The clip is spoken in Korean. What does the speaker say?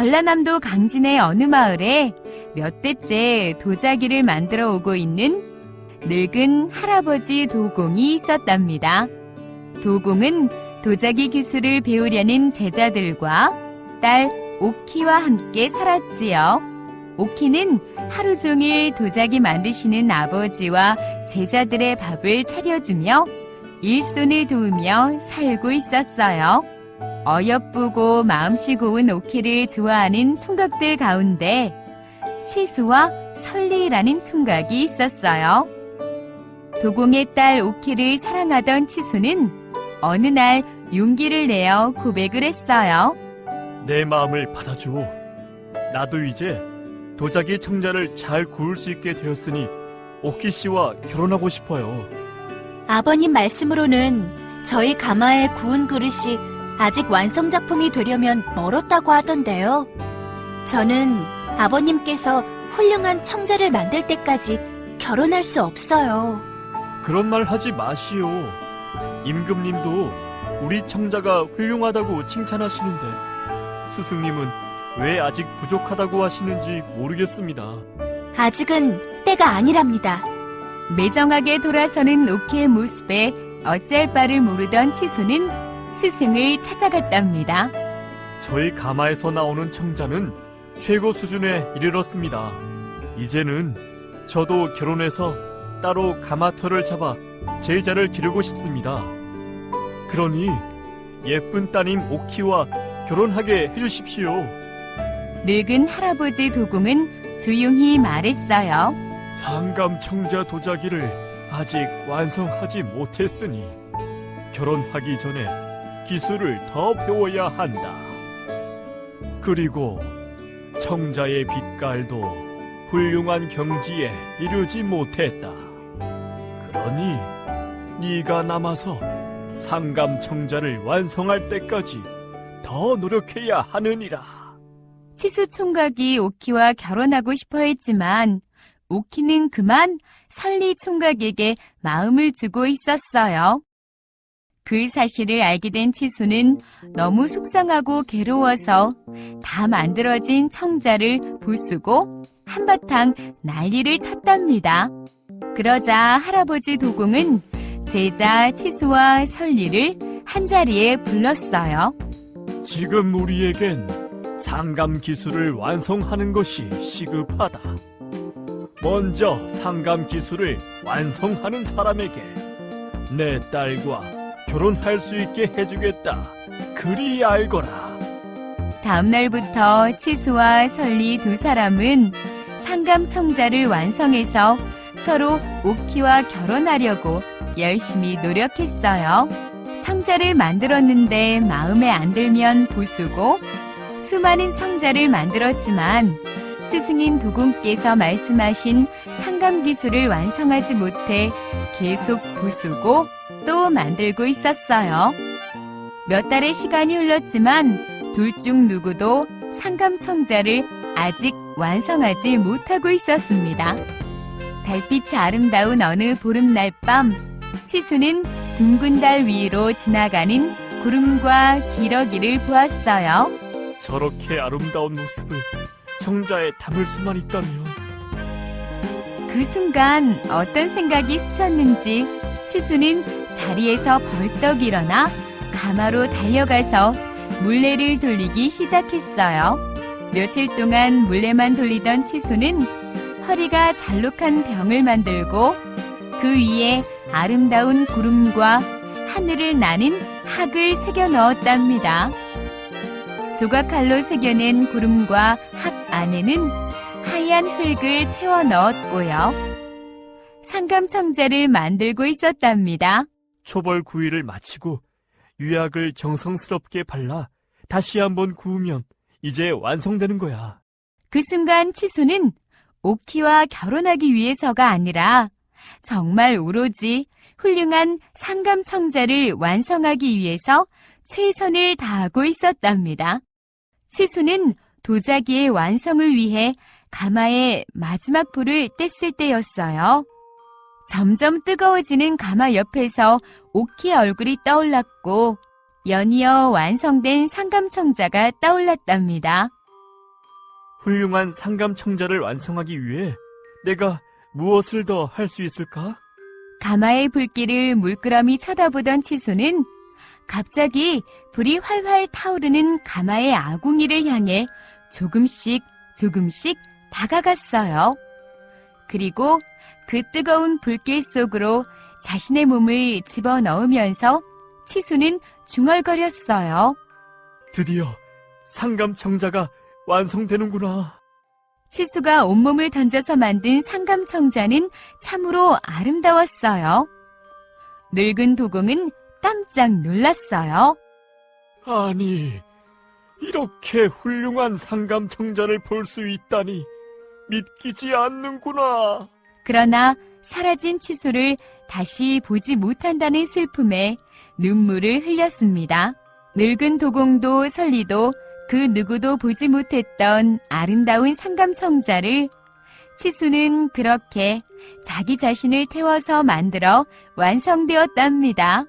전라남도 강진의 어느 마을에 몇 대째 도자기를 만들어 오고 있는 늙은 할아버지 도공이 있었답니다. 도공은 도자기 기술을 배우려는 제자들과 딸 오키와 함께 살았지요. 오키는 하루 종일 도자기 만드시는 아버지와 제자들의 밥을 차려주며 일손을 도우며 살고 있었어요. 어여쁘고 마음씨 고운 오키를 좋아하는 총각들 가운데 치수와 설리라는 총각이 있었어요. 도공의 딸 오키를 사랑하던 치수는 어느 날 용기를 내어 고백을 했어요. 내 마음을 받아줘. 나도 이제 도자기 청자를 잘 구울 수 있게 되었으니 오키 씨와 결혼하고 싶어요. 아버님 말씀으로는 저희 가마에 구운 그릇이 아직 완성작품이 되려면 멀었다고 하던데요. 저는 아버님께서 훌륭한 청자를 만들 때까지 결혼할 수 없어요. 그런 말 하지 마시오. 임금님도 우리 청자가 훌륭하다고 칭찬하시는데 스승님은 왜 아직 부족하다고 하시는지 모르겠습니다. 아직은 때가 아니랍니다. 매정하게 돌아서는 오키의 모습에 어찌할 바를 모르던 치수는 스승을 찾아갔답니다. 저희 가마에서 나오는 청자는 최고 수준에 이르렀습니다. 이제는 저도 결혼해서 따로 가마터를 잡아 제자를 기르고 싶습니다. 그러니 예쁜 따님 오키와 결혼하게 해주십시오. 늙은 할아버지 도공은 조용히 말했어요. 상감 청자 도자기를 아직 완성하지 못했으니 결혼하기 전에 기술을 더 배워야 한다. 그리고 청자의 빛깔도 훌륭한 경지에 이르지 못했다. 그러니 네가 남아서 상감 청자를 완성할 때까지 더 노력해야 하느니라. 치수 총각이 오키와 결혼하고 싶어 했지만 오키는 그만 설리 총각에게 마음을 주고 있었어요. 그 사실을 알게 된 치수는 너무 속상하고 괴로워서 다 만들어진 청자를 부수고 한바탕 난리를 쳤답니다. 그러자 할아버지 도공은 제자 치수와 설리를 한자리에 불렀어요. 지금 우리에겐 상감 기술을 완성하는 것이 시급하다. 먼저 상감 기술을 완성하는 사람에게 내 딸과 결혼할 수 있게 해주겠다. 그리 알거라. 다음 날부터 치수와 설리 두 사람은 상감 청자를 완성해서 서로 오키와 결혼하려고 열심히 노력했어요. 청자를 만들었는데 마음에 안 들면 부수고 수많은 청자를 만들었지만 스승인 도공께서 말씀하신 상감 기술을 완성하지 못해 계속 부수고 또 만들고 있었어요. 몇 달의 시간이 흘렀지만 둘 중 누구도 상감 청자를 아직 완성하지 못하고 있었습니다. 달빛이 아름다운 어느 보름날 밤, 치수는 둥근 달 위로 지나가는 구름과 기러기를 보았어요. 저렇게 아름다운 모습을 청자에 담을 수만 있다면 그 순간 어떤 생각이 스쳤는지 치수는 자리에서 벌떡 일어나 가마로 달려가서 물레를 돌리기 시작했어요. 며칠 동안 물레만 돌리던 치수는 허리가 잘록한 병을 만들고 그 위에 아름다운 구름과 하늘을 나는 학을 새겨 넣었답니다. 조각칼로 새겨낸 구름과 학 안에는 하얀 흙을 채워 넣었고요. 상감청자를 만들고 있었답니다. 초벌 구이를 마치고 유약을 정성스럽게 발라 다시 한번 구우면 이제 완성되는 거야. 그 순간 치수는 오키와 결혼하기 위해서가 아니라 정말 오로지 훌륭한 상감청자를 완성하기 위해서 최선을 다하고 있었답니다. 치수는 도자기의 완성을 위해 가마의 마지막 불을 뗐을 때였어요. 점점 뜨거워지는 가마 옆에서 오키의 얼굴이 떠올랐고 연이어 완성된 상감청자가 떠올랐답니다. 훌륭한 상감청자를 완성하기 위해 내가 무엇을 더 할 수 있을까? 가마의 불길을 물끄러미 쳐다보던 치수는 갑자기 불이 활활 타오르는 가마의 아궁이를 향해 조금씩 조금씩 다가갔어요. 그리고 그 뜨거운 불길 속으로 자신의 몸을 집어넣으면서 치수는 중얼거렸어요. 드디어 상감 청자가 완성되는구나. 치수가 온몸을 던져서 만든 상감 청자는 참으로 아름다웠어요. 늙은 도공은 깜짝 놀랐어요. 아니, 이렇게 훌륭한 상감 청자를 볼 수 있다니 믿기지 않는구나. 그러나 사라진 치수를 다시 보지 못한다는 슬픔에 눈물을 흘렸습니다. 늙은 도공도 설리도 그 누구도 보지 못했던 아름다운 상감청자를 치수는 그렇게 자기 자신을 태워서 만들어 완성되었답니다.